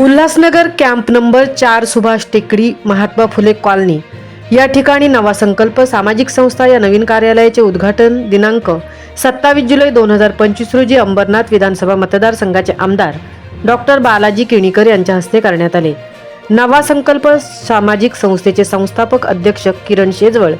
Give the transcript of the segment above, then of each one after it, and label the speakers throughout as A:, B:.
A: Ulhasnagar camp number चार सुभाष टेकडी Mahatma Phule colony. या ठिकाणी नवा संकल्प सामाजिक संस्था या नवीन कार्यालयाचे उद्घाटन दिनांक सत्तावीस जुलै दोन हजार पंचवीस रोजी अंबरनाथ विधानसभा मतदारसंघाचे आमदार डॉक्टर बालाजी केणीकर यांच्या हस्ते करण्यात आले. नवा संकल्प सामाजिक संस्थेचे संस्थापक अध्यक्ष किरण शेजवळ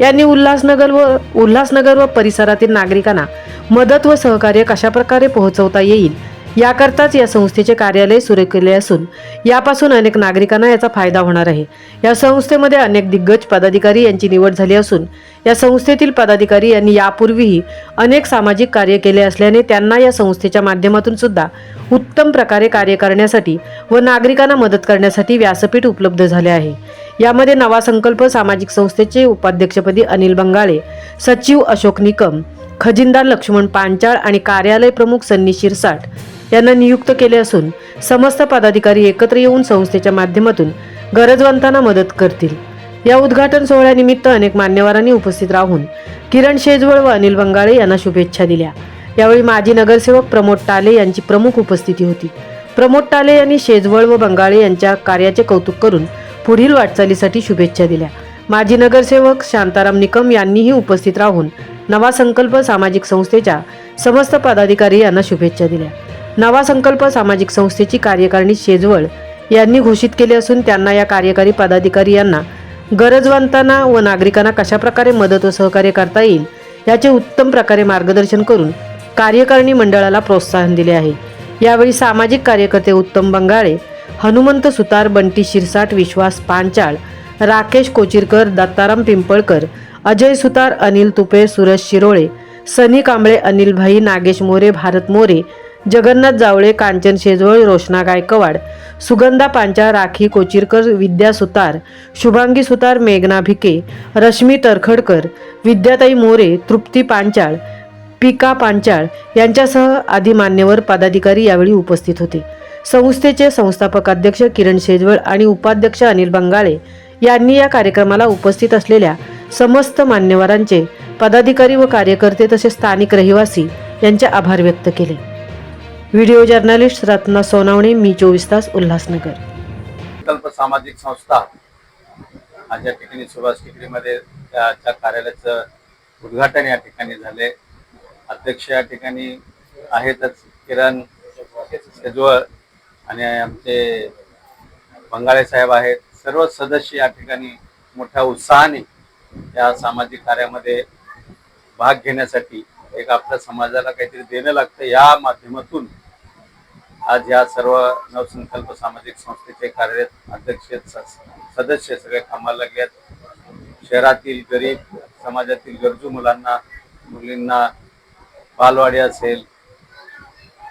A: यांनी उल्हासनगर व उल्हासनगर व परिसरातील नागरिकांना मदत व सहकार्य कशाप्रकारे पोहोचवता येईल याकरताच या संस्थेचे कार्यालय सुरू केले असून यापासून अनेक नागरिकांना याचा फायदा होणार आहे. या संस्थेमध्ये अनेक दिग्गज पदाधिकारी यांची निवड झाली असून या संस्थेतील पदाधिकारी यांनी यापूर्वीही अनेक सामाजिक कार्य केले असल्याने त्यांना या संस्थेच्या माध्यमातून सुद्धा उत्तम प्रकारे कार्य करण्यासाठी व नागरिकांना मदत करण्यासाठी व्यासपीठ उपलब्ध झाले आहे. यामध्ये नवा संकल्प सामाजिक संस्थेचे उपाध्यक्षपदी अनिल बंगाळे सचिव अशोक निकम खजिनदार लक्ष्मण पांचाळ आणि कार्यालय प्रमुख सन्नी शिरसाट यांना नियुक्त केले असून समस्त पदाधिकारी एकत्र येऊन संस्थेच्या माध्यमातून गरजवंतांना मदत करतील. या उद्घाटन सोहळ्यानिमित्त अनेक मान्यवरांनी उपस्थित राहून किरण शेजवळ व अनिल बंगाळे यांना शुभेच्छा दिल्या. यावेळी माजी नगरसेवक प्रमोद टाले यांची प्रमुख उपस्थिती होती. प्रमोद टाले यांनी शेजवळ व बंगाळे यांच्या कार्याचे कौतुक करून पुढील वाटचालीसाठी शुभेच्छा दिल्या. माजी नगरसेवक शांताराम निकम यांनीही उपस्थित राहून नवा संकल्प सामाजिक संस्थेच्या समस्त पदाधिकारी यांना शुभेच्छा दिल्या. नवा संकल्प सामाजिक संस्थेची कार्यकारिणी शेजवळ यांनी घोषित केले असून त्यांना या कार्यकारी पदाधिकारी यांना गरजवंतांना व नागरिकांना कशाप्रकारे मदत व सहकार्य करता येईल याचे उत्तम प्रकारे मार्गदर्शन करून कार्यकारिणी मंडळाला प्रोत्साहन दिले आहे. यावेळी सामाजिक कार्यकर्ते उत्तम बंगाळे हनुमंत सुतार बंटी शिरसाट विश्वास पांचाळ राकेश कोचिरकर दत्ताराम पिंपळकर अजय सुतार अनिल तुपे सुरज शिरोळे सनी कांबळे अनिल भाई नागेश मोरे भारत मोरे जगन्नाथ जावळे कांचन शेजवळ रोशना गायकवाड सुगंधा पांचाळ राखी कोचिरकर विद्या सुतार शुभांगी सुतार मेघना भिके रश्मी तरखडकर विद्याताई मोरे तृप्ती पांचाळ पिका पांचाळ यांच्यासह आदी मान्यवर पदाधिकारी यावेळी उपस्थित होते. संस्थेचे संस्थापक अध्यक्ष किरण शेजवळ आणि उपाध्यक्ष अनिल बंगाळे यांनी या कार्यक्रमाला उपस्थित असलेल्या समस्त मान्यवरांचे पदाधिकारी व कार्यकर्ते तसेच स्थानिक रहिवासी यांचे आभार व्यक्त केले. व्हिडिओ जर्नलिस्ट रत्ना सोनावणे मी चोवीस तास उल्हासनगर.
B: संकल्प सामाजिक संस्था आज या ठिकाणी सुभाष टिकरीमध्ये त्याच्या कार्यालयाचं उद्घाटन या ठिकाणी झाले. अध्यक्ष या ठिकाणी आहेतच किरण शेजवळ आणि आमचे बंगाळे साहेब आहेत. सर्व सदस्य या ठिकाणी मोठ्या उत्साहाने या सामाजिक कार्यामध्ये भाग घेण्यासाठी एक आपल्या समाजाला काहीतरी देणं लागतं या माध्यमातून आज या सर्व नवसंकल्प सामाजिक संस्थेचे कार्यरत अध्यक्ष सदस्य सगळे कामाला लागले आहेत. शहरातील गरीब समाजातील गरजू मुलांना मुलींना बालवाडी असेल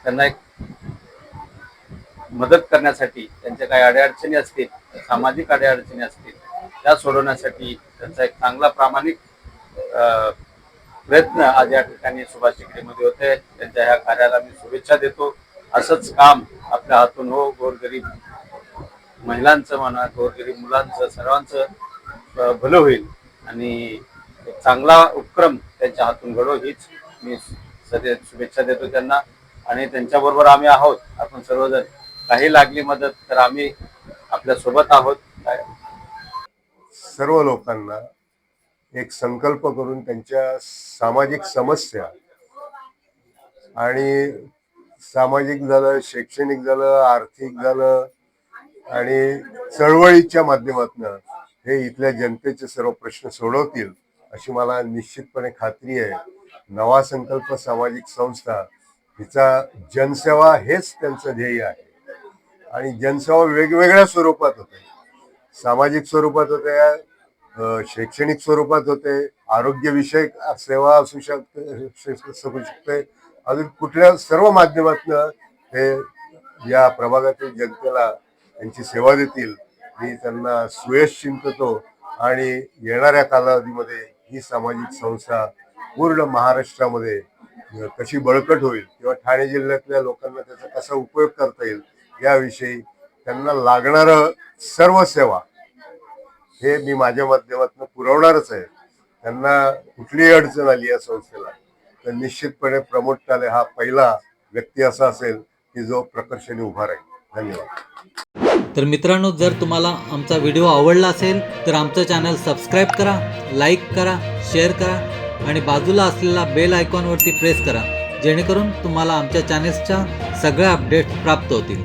B: त्यांना एक मदत करण्यासाठी त्यांच्या काही अडीअडचणी असतील सामाजिक अडीअडचणी असतील त्या सोडवण्यासाठी त्यांचा एक चांगला प्रामाणिक अं, प्रयत्न आज या ठिकाणी सुभाष टेकडीमध्ये होते त्यांच्या ह्या कार्याला मी शुभेच्छा देतो. असंच काम आपल्या हातून. हो गोरगरीब महिलांचं म्हणा गोरगरीब मुलांचं सर्वांचं भलं होईल. आणि एक चांगला उपक्रम त्यांच्या हातून घडो हीच मी सध्या शुभेच्छा देतो त्यांना. आणि त्यांच्याबरोबर आम्ही आहोत. आपण सर्वजण. काही लागली मदत तर आम्ही आपल्यासोबत आहोत. काय?
C: सर्व लोकांना एक संकल्प करून त्यांच्या सामाजिक समस्या आणि सामाजिक झालं शैक्षणिक झालं आर्थिक झालं आणि चळवळीच्या माध्यमातून हे इथल्या जनतेचे सर्व प्रश्न सोडवतील अशी मला निश्चितपणे खात्री आहे. नवा संकल्प सामाजिक संस्था हिचा जनसेवा हेच त्यांचं ध्येय आहे. आणि जनसेवा वेगवेगळ्या स्वरूपात होते. सामाजिक स्वरूपात होते शैक्षणिक स्वरूपात होते आरोग्यविषयक सेवा असू शकते असू शकते अजून कुठल्या सर्व माध्यमातून हे या प्रभागातील जनतेला त्यांची सेवा देतील मी त्यांना सुयश चिंततो आणि येणाऱ्या कालावधीमध्ये ही सामाजिक संस्था पूर्ण महाराष्ट्रामध्ये कशी बळकट होईल किंवा ठाणे जिल्ह्यातल्या लोकांना त्याचा कसा उपयोग करता येईल याविषयी त्यांना लागणारं सर्व सेवा हे मी माझ्या माध्यमातून पुरवणारच आहे. त्यांना कुठलीही अडचण आली या संस्थेला तर निश्चितपणे प्रमोद टाले हा पहिला व्यक्ती असा असेल की जो प्रकर्षाने उभा राहील. धन्यवाद.
D: तर मित्रांनो जर तुम्हाला आमचा व्हिडिओ आवडला असेल तर आमचं चॅनल सबस्क्राईब करा लाईक करा शेअर करा आणि बाजूला असलेला बेल आयकॉनवरती प्रेस करा जेणेकरून तुम्हाला आमच्या चॅनेल्सच्या सगळ्या अपडेट्स प्राप्त होतील.